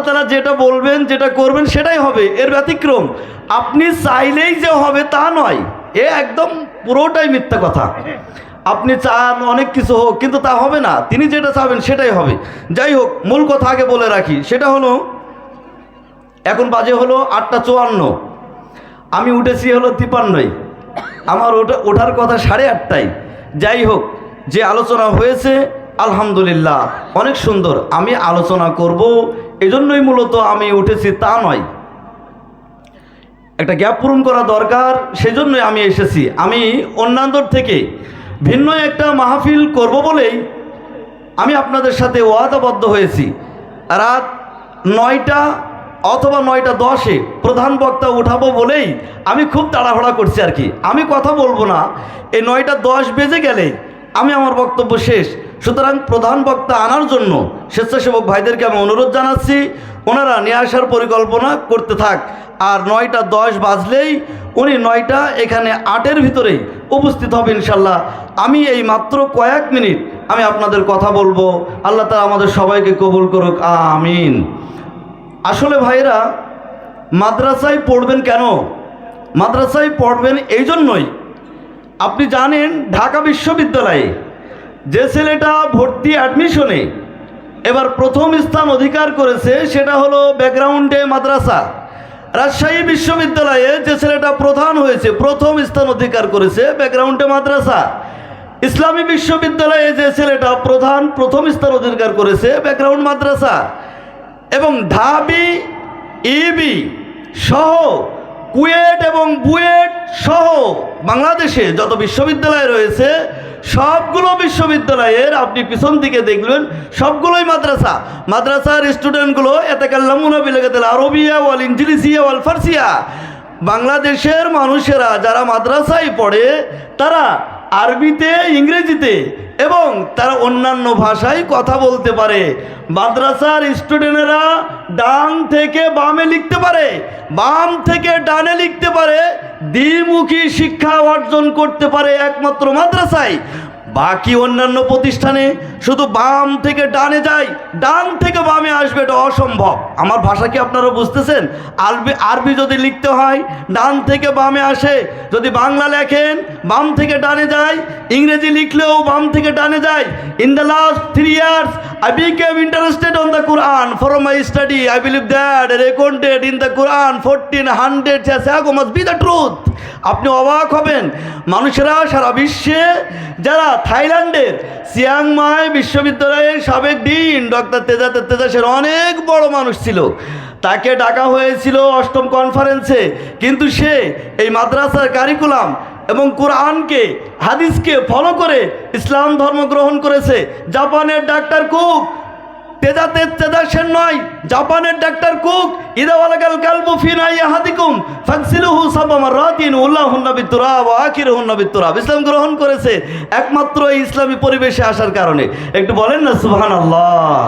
তারা যেটা বলবেন, যেটা করবেন সেটাই হবে। এর ব্যতিক্রম। আপনি চাইলেই যে হবে তা নয়। এ একদম পুরোটাই মিথ্যা কথা। আপনি চান অনেক কিছু হোক, কিন্তু তা হবে না। তিনি যেটা চাবেন সেটাই হবে। যাই হোক, মূল কথা আগে বলে রাখি। সেটা হলো, এখন বাজে হলো আটটা চুয়ান্ন। আমি উঠেছি হলো তিপান্নই আমার ওটা, ওঠার কথা সাড়ে আটটায়। যাই হোক, যে আলোচনা হয়েছে, আলহামদুলিল্লাহ, অনেক সুন্দর। আমি আলোচনা করব এজন্যই মূলত আমি উঠেছি তা নয়। একটা গ্যাপ পূরণ করা দরকার, সেজন্যই আমি এসেছি। আমি অন্যান্যর থেকে ভিন্ন একটা মাহফিল করব বলেই আমি আপনাদের সাথে ওয়াদাবদ্ধ হয়েছি। রাত নয়টা অথবা নয়টা দশে প্রধান বক্তা উঠাবো বলেই আমি খুব তাড়াহুড়া করছি আর কি। আমি কথা বলব না। এই নয়টা দশ বেজে গেলে আমি আমার বক্তব্য শেষ। সুতরাং প্রধান বক্তা আনার জন্য স্বেচ্ছাসেবক ভাইদেরকে আমি অনুরোধ জানাচ্ছি, ওনারা নিয়ে আসার পরিকল্পনা করতে থাক। আর নয়টা দশ বাজলেই উনি নয়টা এখানে আটের ভিতরেই উপস্থিত হবে ইনশাল্লাহ। আমি এই মাত্র কয়েক মিনিট আমি আপনাদের কথা বলব। আল্লাহ তালা আমাদের সবাইকে কবুল করুক। আমিন। আসলে ভাইরা মাদ্রাসায় পড়বেন কেন? মাদ্রাসায় পড়বেন এই জন্যই। আপনি জানেন, ঢাকা বিশ্ববিদ্যালয়ে যে ছেলেটা ভর্তি অ্যাডমিশনে এবার প্রথম স্থান অধিকার করেছে, সেটা হলো ব্যাকগ্রাউন্ডে মাদ্রাসা। রাজশাহী বিশ্ববিদ্যালয়ে যে ছেলেটা প্রধান হয়েছে, প্রথম স্থান অধিকার করেছে ব্যাকগ্রাউন্ডে মাদ্রাসা। ইসলামী বিশ্ববিদ্যালয়ে যে ছেলেটা প্রধান, প্রথম স্থান অধিকার করেছে ব্যাকগ্রাউন্ড মাদ্রাসা। এবং ঢাবি, ইবি সহ কুয়েট এবং বুয়েট সহ বাংলাদেশে যত বিশ্ববিদ্যালয় রয়েছে সবগুলো বিশ্ববিদ্যালয়ের আপনি পিছন দিকে দেখবেন সবগুলোই মাদ্রাসা। মাদ্রাসার স্টুডেন্টগুলো এতে কাল্লামুনা বিলেগেতেল আরবিয়া ওয়াল ইঞ্জিলিসিয়া ওয়াল ফার্সিয়া। বাংলাদেশের মানুষেরা যারা মাদ্রাসায় পড়ে, তারা আরবিতে, ইংরেজিতে এবং তারা অন্যান্য ভাষায় কথা বলতে পারে। মাদ্রাসার স্টুডেন্টেরা ডান থেকে বামে লিখতে পারে, বাম থেকে ডানে লিখতে পারে দ্বিমুখী শিক্ষা অর্জন করতে পারে একমাত্র মাদ্রাসায়। বাকি অন্যান্য প্রতিষ্ঠানে শুধু বাম থেকে ডানে যায়, ডান থেকে বামে আসবে, এটা অসম্ভব। আমার ভাষা কি আপনারা বুঝতেছেন? আরবি আরবি যদি লিখতে হয়, ডান থেকে বামে আসে, যদি বাংলা লেখেন, বাম থেকে ডানে যায়, ইংরেজি লিখলেও বাম থেকে ডানে যায়। In the last three years I became interested on the Quran for my study I believe that recorded in the Quran fourteen hundred must be the truth আপনি অবাক হবেন, মানুষেরা সারা বিশ্বে যারা থাইল্যান্ডের চিয়াংমাই বিশ্ববিদ্যালয়ের সাবেক ডিন ডক্টর তেজা তেজাসের অনেক বড় মানুষ ছিল। তাকে ডাকা হয়েছিল অষ্টম কনফারেন্সে কিন্তু সে এই মাদ্রাসার কারিকুলাম এবং কোরআনকে, হাদিসকে ফলো করে ইসলাম ধর্ম গ্রহণ করেছে। জাপানের ডাক্তার কুক, তেজাতে তেজাসের নয়, জাপানের ডাক্তার কুক, ইদাওয়ালাগাল কালবু ফিনা ইয়াহাদিকুম ফাকসিলুহু সাবামা রাতিন উল্লাহুন্না বিতুরাব ওয়া আখিরুহুন্না বিতুরাব ইসলাম গ্রহণ করেছে একমাত্র এই ইসলামী পরিবেশে আসার কারণে। একটু বলেন না, সুবহানাল্লাহ।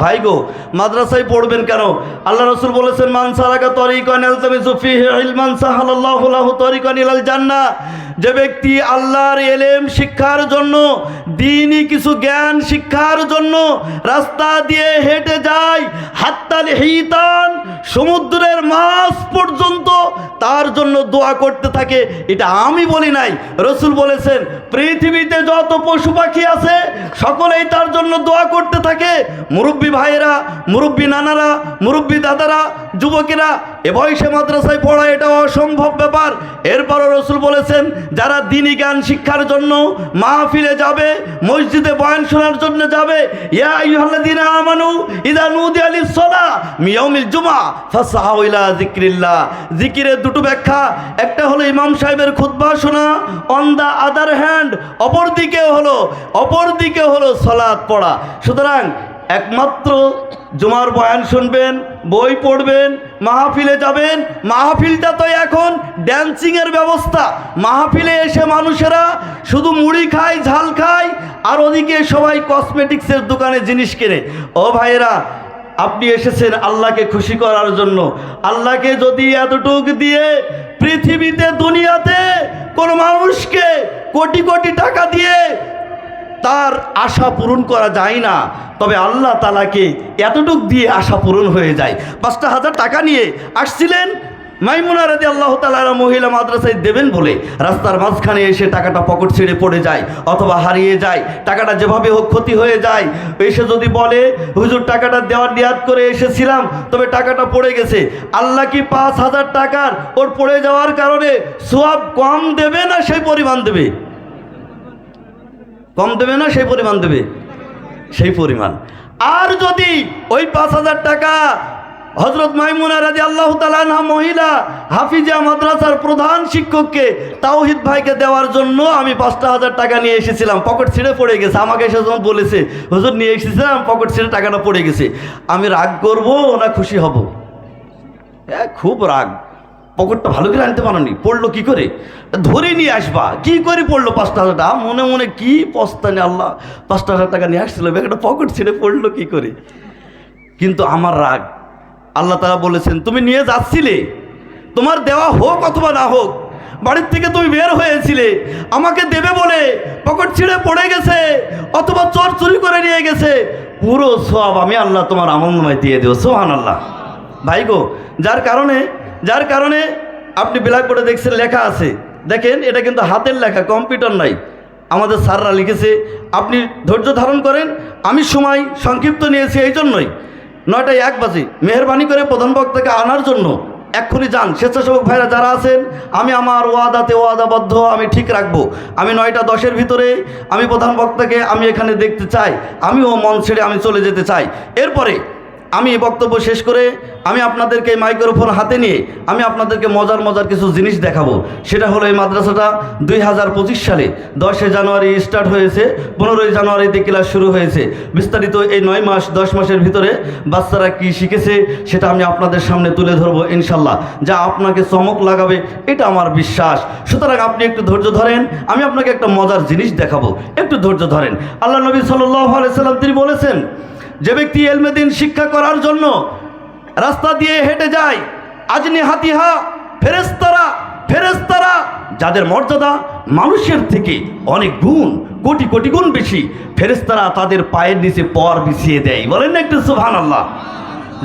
ভাই গো, মাদ্রাসায় পড়বেন কেন? আল্লাহ রসুল বলেছেন মানসারাকা তরিকান সুফি ফিহি ইলমান সাহালাল্লাহু লাহু তরিকান ইলাল যে ব্যক্তি আল্লাহর এলেম শিক্ষার জন্য, দিনই কিছু জ্ঞান শিক্ষার জন্য রাস্তা দিয়ে হেঁটে যায়, হাত্তাল হিতান সমুদ্রের মাছ পর্যন্ত তার জন্য দোয়া করতে থাকে। এটা আমি বলি নাই, রসুল বলেছেন, পৃথিবীতে যত পশু পাখি আছে, সকলেই তার জন্য দোয়া করতে থাকে। মুরব্বী ভাইয়েরা, মুরব্বী নানারা, মুরব্বী দাদারা, যুবকেরা এ বয়সে মাদ্রাসায় পড়া এটা অসম্ভব ব্যাপার। এরপরও রসুল বলেছেন, যারা দিনী জ্ঞান শিক্ষার জন্য মাহফিলে যাবে, মসজিদে বয়ান শোনার জন্য যাবে, ইয়া আইয়ুহাল্লাযীনা আমানু ইযা নুদিয়া লিস-সালা মিয়াউমিল জুমআ ফাসআউ ইলা যিকরিল্লাহ। জিকিরের দুটো ব্যাখ্যা, একটা হলো ইমাম সাহেবের খুতবা শোনা অন দা আদার হ্যান্ড অপর দিকে হলো অপর দিকে হলো সালাত পড়া। সুতরাং একমাত্র জুমার বয়ান শুনবেন, বই পড়বেন, মাহফিলে যাবেন। মাহফিলটা তো এখন ড্যান্সিংয়ের ব্যবস্থা। মাহফিলে এসে মানুষেরা শুধু মুড়ি খায়, ঝাল খায়, আর ওদিকে সবাই কসমেটিক্সের দোকানে জিনিস কেনে। ও ভাইয়েরা, আপনি এসেছেন আল্লাহকে খুশি করার জন্য। আল্লাহকে যদি এতটুক দিয়ে পৃথিবীতে, দুনিয়াতে কোনো মানুষকে কোটি কোটি টাকা দিয়ে তার আশা পূরণ করা যায় না। তবে আল্লাহ তালাকে এতটুক দিয়ে আশা পূরণ হয়ে যায়। পাঁচটা হাজার টাকা নিয়ে আসছিলেন। মাইমুনা রাজি আল্লাহ তালারা মহিলা মাদ্রাসায় দেবেন বলে রাস্তার মাঝখানে এসে টাকাটা পকেট ছেড়ে পড়ে যায় অথবা হারিয়ে যায়। টাকাটা যেভাবে হোক ক্ষতি হয়ে যায়। এসে যদি বলে, হুজুর, টাকাটা দেওয়ার নিয়াদ করে এসেছিলাম, তবে টাকাটা পড়ে গেছে। আল্লাহ কি পাঁচ হাজার টাকার ওর পড়ে যাওয়ার কারণে সোয়াব কম দেবে না সেই পরিমাণ দেবে? কম দেবে না, সেই পরিমাণ দেবে। সেই পরিমাণ। আর যদি ওই পাঁচ হাজার টাকা হজরত মাইমুনা রাজি আল্লাহ তালানহা মহিলা হাফিজা মাদ্রাসার প্রধান শিক্ষককে তাওহিদ ভাইকে দেওয়ার জন্য আমি পাঁচটা হাজার টাকা নিয়ে এসেছিলাম। পকেট ছিঁড়ে পড়ে গেছে। আমাকে এসে যখন বলেছে, হুজুর, নিয়ে এসেছিলাম, পকেট ছিঁড়ে টাকাটা পড়ে গেছে। আমি রাগ করব না খুশি হব? হ্যাঁ খুব রাগ। পকেটটা ভালো করে আনতে পারোনি। পড়ল কি করে? ধরে নিয়ে আসবা। কি করে পড়ল পাঁচটা হাজার টাকা? মনে মনে কি পস্তানে আল্লাহ পাঁচটা হাজার টাকা নিয়ে আসছিল, ব্যাগটা পকেট ছেড়ে পড়ল কি করে? কিন্তু আমার রাগ। আল্লাহ তারা বলেছেন, তুমি নিয়ে যাচ্ছিলে। তোমার দেওয়া হোক অথবা না হোক, বাড়ির থেকে তুমি বের হয়েছিলে। আমাকে দেবে বলে পকেট ছিঁড়ে পড়ে গেছে অথবা চোর চুরি করে নিয়ে গেছে। পুরো সব আমি আল্লাহ তোমার আমলনামায় দিয়ে দেবো। সোহান আল্লাহ ভাই গো, যার কারণে যার কারণে আপনি ব্ল্যাক বোর্ডে দেখছেন, লেখা আছে। দেখেন, এটা কিন্তু হাতের লেখা কম্পিউটার নাই। আমাদের স্যাররা লিখেছে, আপনি ধৈর্য ধারণ করেন, আমি সময় সংক্ষিপ্ত নিয়েছি এই জন্যই। নয়টায় এক বাজে, মেহরবানি করে প্রধান বক্তাকে আনার জন্য এক্ষুনি যান। স্বেচ্ছাসেবক ভাইরা যারা আছেন, আমি আমার ওয়াদাতে ওয়াদাবদ্ধ, আমি ঠিক রাখব। আমি নয়টা দশের ভিতরে আমি প্রধান বক্তাকে আমি এখানে দেখতে চাই। আমিও মন ছেড়ে আমি চলে যেতে চাই। এরপরে আমি বক্তব্য শেষ করে আমি আপনাদেরকে মাইক্রোফোন হাতে নিয়ে আমি আপনাদেরকে মজার মজার কিছু জিনিস দেখাবো। সেটা হলো এই মাদ্রাসাটা দুই হাজার পঁচিশ সালে দশে জানুয়ারি স্টার্ট হয়েছে, পনেরোই জানুয়ারিতে ক্লাস শুরু হয়েছে। বিস্তারিত এই নয় মাস, দশ মাসের ভিতরে বাচ্চারা কি শিখেছে সেটা আমি আপনাদের সামনে তুলে ধরবো ইনশাল্লাহ। যা আপনাকে চমক লাগাবে, এটা আমার বিশ্বাস। সুতরাং আপনি একটু ধৈর্য ধরেন, আমি আপনাকে একটা মজার জিনিস দেখাবো। একটু ধৈর্য ধরেন। আল্লাহ নবী সাল্লাহ আলাইসাল্লাম তিনি বলেছেন যে ব্যক্তি এলমেদিন শিক্ষা করার জন্য রাস্তা দিয়ে হেঁটে যায়, আজনি হাতিহা ফেরেস্তারা ফেরেস্তারা যাদের মর্যাদা মানুষের থেকে অনেক গুণ, কোটি কোটি গুণ বেশি ফেরেস্তারা তাদের পায়ের নিচে পর বিছিয়ে দেয়। বলেন না একটু সুহান আল্লাহ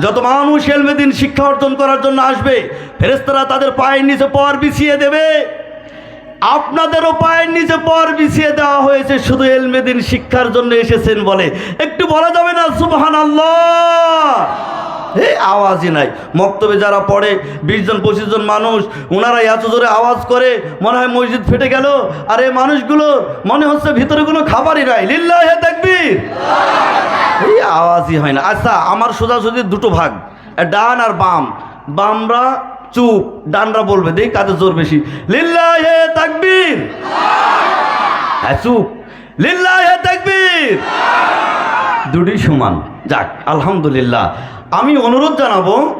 যত মানুষ এলমেদিন শিক্ষা অর্জন করার জন্য আসবে ফেরেস্তারা তাদের পায়ের নিচে পর বিছিয়ে দেবে। আপনাদেরও পায়ের নিচে পর বিছিয়ে দেওয়া হয়েছে, শুধু এলমেদিন শিক্ষার জন্য এসেছেন বলে। একটু বলা যাবে না? সুবহান আল্লাহ হে আওয়াজই নাই। মক্তবে যারা পড়ে বিশ জন পঁচিশ জন মানুষ ওনারা এত জোরে আওয়াজ করে, মনে হয় মসজিদ ফেটে গেল। আর এই মানুষগুলো, মনে হচ্ছে ভিতরে কোনো খাবারই নাই। লিল্লাহ দেখবি এই আওয়াজই হয় না। আচ্ছা আমার সোজাসুজি দুটো ভাগ, ডান আর বাম। বামরা চুপ, ডানরা বলবে, দেখ কাদের জোর বেশি। লিল্লাহে তাকবীর। হ্যাঁ চুপ। লিল্লাহে তাকবীর। দুটি সমান। যাক, আলহামদুলিল্লাহ। আমি অনুরোধ জানাব,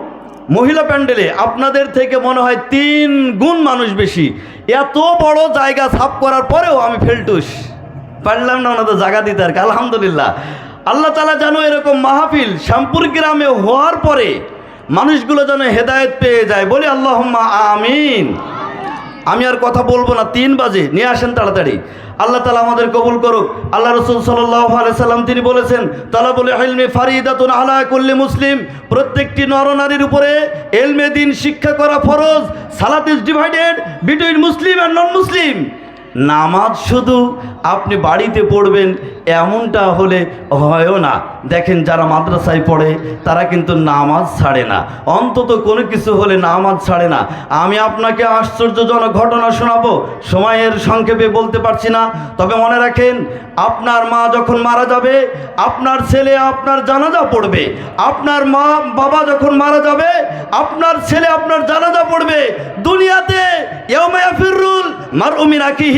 মহিলা প্যান্ডেলে আপনাদের থেকে মনে হয় তিন গুণ মানুষ বেশি। এত বড় জায়গা সাফ করার পরেও আমি ফেলটুস। পারলাম না ওনাদের জায়গা দিতে আর কি। আলহামদুলিল্লাহ। আল্লাহ তালা যেন এরকম মাহফিল শ্যামপুর গ্রামে হওয়ার পরে মানুষগুলো যেন হেদায়েত পেয়ে যায়। বলি আল্লাহ আমিন। আমি আর কথা বলব না, তিন বাজে। নিয়ে আসেন তাড়াতাড়ি। আল্লাহ তালা আমাদের কবুল করুক। আল্লাহ রসুল সাল্লাম তিনি বলেছেন তালা বলে হেলমে ফারিদাতুন আলা কুল্লি মুসলিম। প্রত্যেকটি নরনারীর উপরে এলমে দিন শিক্ষা করা ফরজ। সালাত is divided between Muslim and non Muslim নামাজ শুধু আপনি বাড়িতে পড়বেন, এমনটা হলে হয়ও না। দেখেন যারা মাদ্রাসায় পড়ে, তারা কিন্তু নামাজ ছাড়ে না। অন্তত কোনো কিছু হলে নামাজ ছাড়ে না। আমি আপনাকে আশ্চর্যজনক ঘটনা শোনাবো, সময়ের সংক্ষেপে বলতে পারছি না। তবে মনে রাখেন, আপনার মা যখন মারা যাবে, আপনার ছেলে আপনার জানাজা পড়বে। আপনার মা, বাবা যখন মারা যাবে, আপনার ছেলে আপনার জানাজা পড়বে। দুনিয়াতে ইয়াউমা ইয়াফিরুল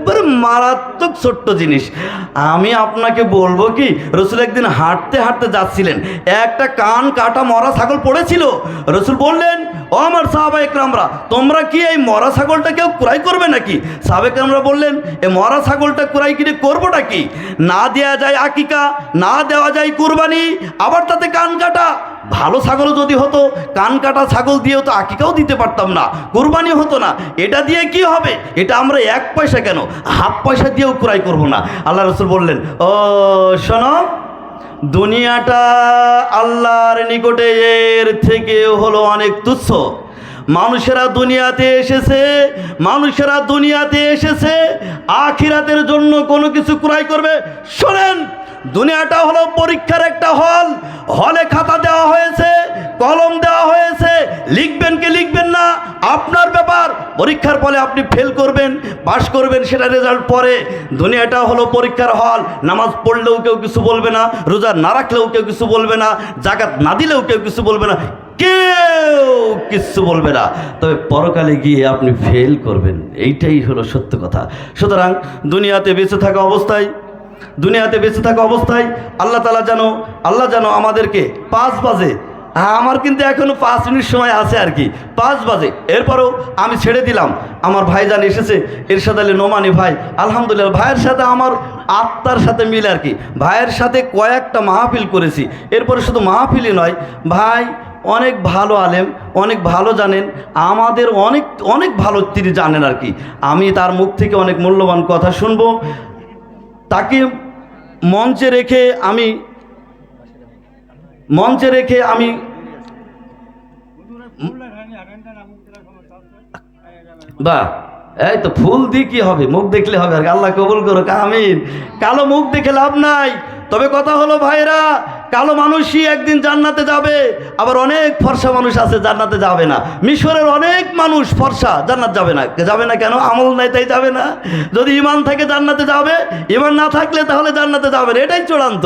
একবারে মারাত্মক ছোট্ট জিনিস। আমি আপনাকে বলব কি, রসুল একদিন হাঁটতে হাঁটতে যাচ্ছিলেন। একটা কান কাটা মরা ছাগল পড়েছিল। রসুল বললেন, ও আমার সাহাবা একরামরা তোমরা কি এই মরা ছাগলটা কেউ ক্রয় করবে নাকি? সাহাবা একরামরা বললেন, এ মরা ছাগলটা ক্রয় কিনে করবোটা কি না দেওয়া যায় আকিকা, না দেওয়া যায় কুরবানি, আবার তাতে কান কাটা। ভালো ছাগল যদি হতো, কান কাটা ছাগল দিয়েও তো আকিকাও দিতে পারতাম না কুরবানি হতো না। এটা দিয়ে কি হবে? এটা আমরা এক পয়সা কেন? হাফ পয়সা দিয়েও ক্রয় করব না। আল্লাহ রসুল বললেন, ও, শোনো, দুনিয়াটা আল্লাহর নিকটে এর থেকে হলো অনেক তুচ্ছ। মানুষেরা দুনিয়াতে এসেছে, মানুষেরা দুনিয়াতে এসেছে, আখিরাতের জন্য কোনো কিছু ক্রয় করবে। শোনেন দুনিয়াটা হলো পরীক্ষার একটা হল। হলে খাতা দেওয়া হয়েছে, কলম দেওয়া হয়েছে। লিখবেন কি লিখবেন না, আপনার ব্যাপার। পরীক্ষার ফলে আপনি ফেল করবেন পাশ করবেন, সেটা রেজাল্ট পরে। দুনিয়াটা হলো পরীক্ষার হল। নামাজ পড়লেও কেউ কিছু বলবে না, রোজা না রাখলেও কেউ কিছু বলবে না, জাকাত না দিলেও কেউ কিছু বলবে না, কেউ কিচ্ছু বলবে না। তবে পরকালে গিয়ে আপনি ফেল করবেন, এইটাই হলো সত্য কথা। সুতরাং দুনিয়াতে বেঁচে থাকা অবস্থায় দুনিয়াতে বেঁচে থাকা অবস্থায় আল্লাহ তালা যেন, আল্লাহ যেন আমাদেরকে পাঁচ বাজে হ্যাঁ আমার কিন্তু এখনও পাঁচ মিনিট সময় আছে আর কি, পাঁচ বাজে। এরপরও আমি ছেড়ে দিলাম। আমার ভাইজান এসেছে, এরশাদ আলী নোমানি ভাই, আলহামদুলিল্লাহ, ভাইয়ের সাথে আমার আত্মার সাথে মিলে আর কি। ভাইয়ের সাথে কয়েকটা মাহফিল করেছি। এরপরে শুধু মাহফিলই নয়, ভাই অনেক ভালো আলেম, অনেক ভালো জানেন, আমাদের অনেক অনেক ভালো তিনি জানেন আর কি। আমি তার মুখ থেকে অনেক মূল্যবান কথা শুনব। তাকে মঞ্চে রেখে আমি, মঞ্চে রেখে আমি বা, এই তো ফুল দিয়ে কি হবে? মুখ দেখলে হবে আর। আল্লাহ কবুল করো কামিন কালো মুখ দেখে লাভ নাই। তবে কথা হলো ভাইরা কালো মানুষই একদিন জান্নাতে যাবে, আবার অনেক ফর্সা মানুষ আছে জান্নাতে যাবে না। মিশরের অনেক মানুষ ফর্সা জান্নাত যাবে না। যাবে না কেন? আমল নাই তাই যাবে না। যদি ইমান থাকে জান্নাতে যাবে ইমান না থাকলে তাহলে জান্নাতে যাবে এটাই চূড়ান্ত।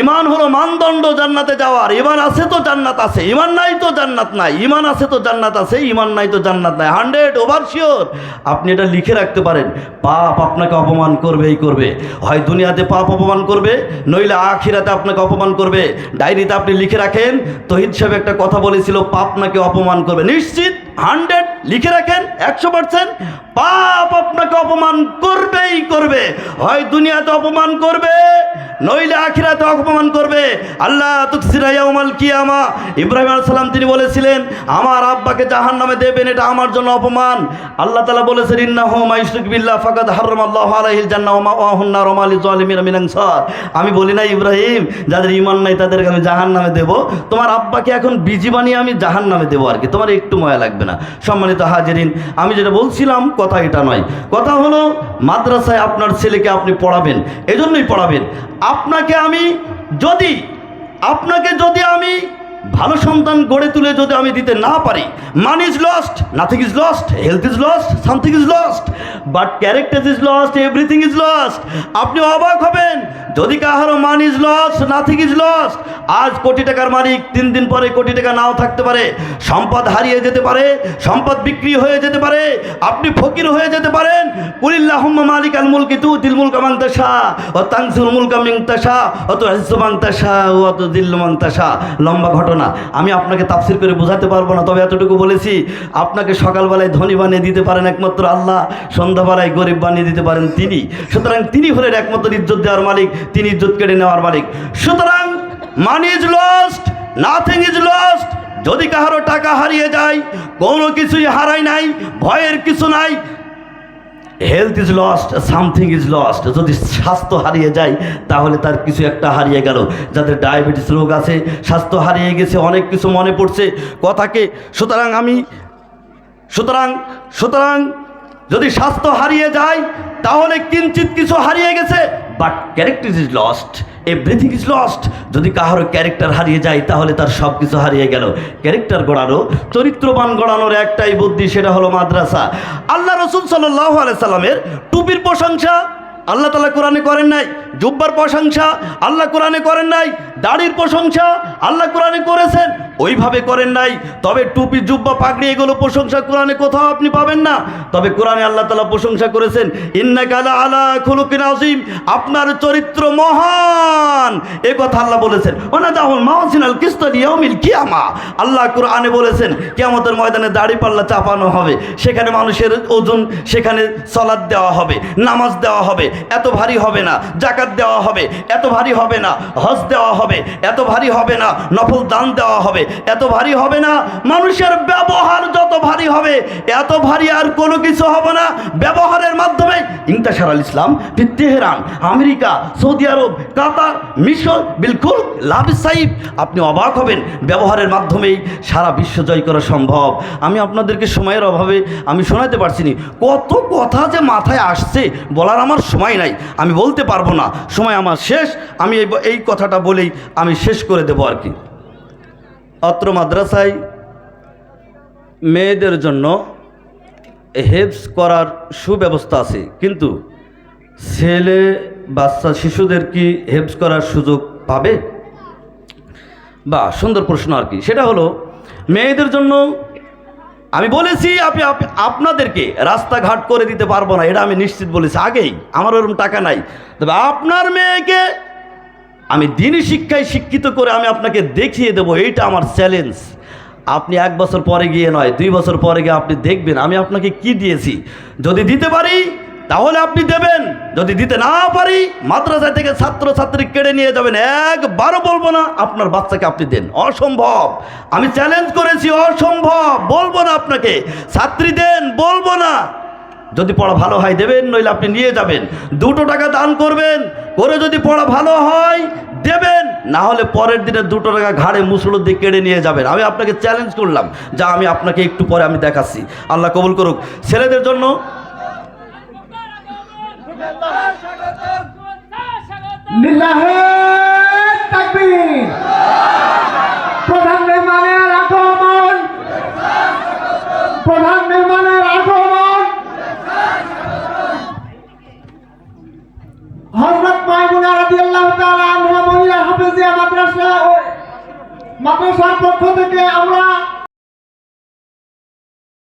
ইমান হলো মানদণ্ড জান্নাতে যাওয়ার। ইমান আছে তো জান্নাত আছে ইমান নাই তো জান্নাত নাই। ইমান আছে তো জান্নাত আছে ইমান নাই তো জান্নাত নাই। Hundred over sure. আপনি এটা লিখে রাখতে পারেন। পাপ আপনাকে অপমান করবেই করবে। হয় দুনিয়াতে পাপ অপমান করবে, নইলে আখিরাতে আপনাকে অপমান করবে। ডায়েরিতে আপনি লিখে রাখেন, তহিদ সাহেব একটা কথা বলেছিল, পাপ নাকি অপমান করবে। নিশ্চিত, হান্ড্রেড, লিখে রাখেন, একশো পার্সেন্ট, পাপ আপনাকে অপমান করবেই করবে। হয় দুনিয়াতে অপমান করবে নইলে আখিরাতে অপমান করবে। আল্লাহ তুকসিরাইয়াউমাল কিয়ামা। ইব্রাহিম সালাম তিনি বলেছিলেন, আমার আব্বাকে জাহান নামে দেবেন, এটা আমার জন্য অপমান। আল্লাহ তাআলা বলেছেন, ইন্নাহু মাইশরিক বিল্লাহ, ফাকাদ হারামাল্লাহু আলাইহিল জান্নাহ ওয়া মাওয়াহুন নার ওয়া মালিজ জালিমিন মিন আনসার। আমি বলি না, ইব্রাহিম, যাদের ঈমান নাই তাদেরকে আমি জাহান নামে দেব। তোমার আব্বাকে এখন বিজি বানিয়ে আমি জাহান নামে দেবো আর কি। তোমার একটু ময়া লাগবে না। সম্মানিত হাজিরিন, আমি যেটা বলছিলাম, কথা এটা নয়। কথা হলো, মাদ্রাসায় আপনার ছেলেকে আপনি পড়াবেন, এজন্যই পড়াবেন। আপনাকে আমি যদি আপনাকে যদি আমি ভালো সন্তান গড়ে তুলে যদি আমি দিতে না পারি money is lost nothing is lost health is lost something is lost but character is lost everything is lost আপনি অবাক হবেন, যদি কাহারও money is lost nothing is lost আজ কোটি টাকার মালিক, তিন দিন পরে কোটি টাকা নাও থাকতে পারে, সম্পদ হারিয়ে যেতে পারে, সম্পদ বিক্রি হয়ে যেতে পারে, আপনি ফকির হয়ে যেতে পারেন, কুলিল্লাহুম্মা মালিক আল মুলকি তু তিল মুলকা মাংতাসা ও তাংসুল মুলকা অত হিসু মাংতাসা ও অত দিল্লু মাংতাসা লম্বা ঘটনা। আমি আপনাকে তাফসির করে বোঝাতে পারব না, তবে এতটুকু বলেছি, আপনাকে সকালবেলায় ধনী বানিয়ে দিতে পারেন একমাত্র আল্লাহ, সন্ধ্যাবেলায় গরিব বানিয়ে দিতে পারেন তিনি। সুতরাং তিনি হলেন একমাত্র ইজ্জত দেওয়ার মালিক, তিনি ইজ্জত কেড়ে নেওয়ার মালিক। সুতরাং money is lost nothing is lost যদি কাহারও টাকা হারিয়ে যায়, কোনো কিছুই হারাই নাই, ভয়ের কিছু নাই health is lost something is lost যদি স্বাস্থ্য হারিয়ে যায়, তাহলে তার কিছু একটা হারিয়ে গেল। যাদের ডায়াবেটিস রোগ আছে, স্বাস্থ্য হারিয়ে গেছে, অনেক কিছু মনে পড়ছে। কথাকে, সুতরাং আমি, সুতরাং সুতরাং যদি স্বাস্থ্য হারিয়ে যায় তাহলে কিঞ্চিত কিছু হারিয়ে গেছে but character is lost everything is lost যদি কাহারও ক্যারেক্টার হারিয়ে যায়, তাহলে তার সব কিছু হারিয়ে গেল। ক্যারেক্টার গড়ানো, চরিত্রবান গড়ানোর একটাই বুদ্ধি, সেটা হলো মাদ্রাসা। আল্লাহ রসুল সাল্লাহ সাল্লামের টুপির প্রশংসা, আল্লাহ তালা কোরআনে করেন নাই, জুব্বার প্রশংসা, আল্লাহ কোরআনে করেন নাই, দাড়ির প্রশংসা, আল্লাহ কোরআনে করেছেন ওইভাবে করেন নাই। তবে টুপি, জুব্বা, পাগড়ি, এগুলো প্রশংসা কোরআনে কোথাও আপনি পাবেন না। তবে কোরআনে আল্লাহ তালা প্রশংসা করেছেন ইন্না কালা আলা খুলুকিন আজিম আপনার চরিত্র মহান। এ কথা আল্লাহ বলেছেন ওনা দাহুল মাহসিনাল কিস্তানি ইয়াউমিল কিয়ামা আল্লাহ কোরআনে বলেছেন, কিয়ামতের ময়দানে দাড়ি পাল্লা চাপানো হবে, সেখানে মানুষের ওজন, সেখানে সলাদ দেওয়া হবে, নামাজ দেওয়া হবে, এত ভারী হবে না জাকাত দেওয়া হবে, এত ভারী হবে না, হজ দেওয়া হবে, এত ভারী হবে না, নফল দান দেওয়া হবে এত ভারী হবে না। মানুষের ব্যবহার যত ভারী হবে, এত ভারী আর কোনো কিছু হবে না। ব্যবহারের মাধ্যমে ইন্তাসার আল ইসলাম তেহরান, আমেরিকা, সৌদি আরব, কাতার, মিশর, বিলকুল লাভ সাইব আপনি অবাক হবেন, ব্যবহারের মাধ্যমেই সারা বিশ্ব জয় করা সম্ভব। আমি আপনাদেরকে সময়ের অভাবে আমি শোনাতে পারছি না। কত কথা যে মাথায় আসছে, বলার আমার সময় নাই। আমি বলতে পারব না। সময় আমার শেষ। আমি এই কথাটা বলেই আমি শেষ করে দেবো আর কি। অত্র মাদ্রাসায় মেয়েদের জন্য হেল্পস করার সুব্যবস্থা আছে, কিন্তু ছেলে, বাচ্চা, শিশুদের কি হেল্পস করার সুযোগ পাবে? বা, সুন্দর প্রশ্ন আর কি। সেটা হলো, মেয়েদের জন্য আমি বলেছি, আপনি আপ- আপনাদেরকে রাস্তাঘাট করে দিতে পারব না, এটা আমি নিশ্চিত বলেছি আগেই, আমার ওরকম টাকা নাই। তবে আপনার মেয়েকে আমি দিনই শিক্ষায় শিক্ষিত করে আমি আপনাকে দেখিয়ে দেবো, এইটা আমার চ্যালেঞ্জ আপনি এক বছর পরে গিয়ে নয়, দুই বছর পরে গিয়ে আপনি দেখবেন আমি আপনাকে কি দিয়েছি। যদি দিতে পারি, তাহলে আপনি দেবেন। যদি দিতে না পারি মাদ্রাসা থেকে ছাত্র ছাত্রী কেড়ে নিয়ে যাবেন। একবারও বলব না, আপনার বাচ্চাকে আপনি দেন। অসম্ভব। আমি চ্যালেঞ্জ করেছি, অসম্ভব। বলব না আপনাকে। ছাত্রী দেন, বলব না। যদি পড়া ভালো হয় দেবেন, নইলে আপনি নিয়ে যাবেন। দুটো টাকা দান করবেন, করে যদি পড়া ভালো হয় দেবেন, না হলে পরের দিনে দুটো টাকা ঘাড়ে মুসলো দিয়ে কেড়ে নিয়ে যাবেন। আমি আপনাকে চ্যালেঞ্জ করলাম, যা আমি আপনাকে একটু পরে আমি দেখাচ্ছি। আল্লাহ কবুল করুক। ছেলেদের জন্য তাকবীর। মাদ্রাসা মাদ্রাসার পক্ষ থেকে আমরা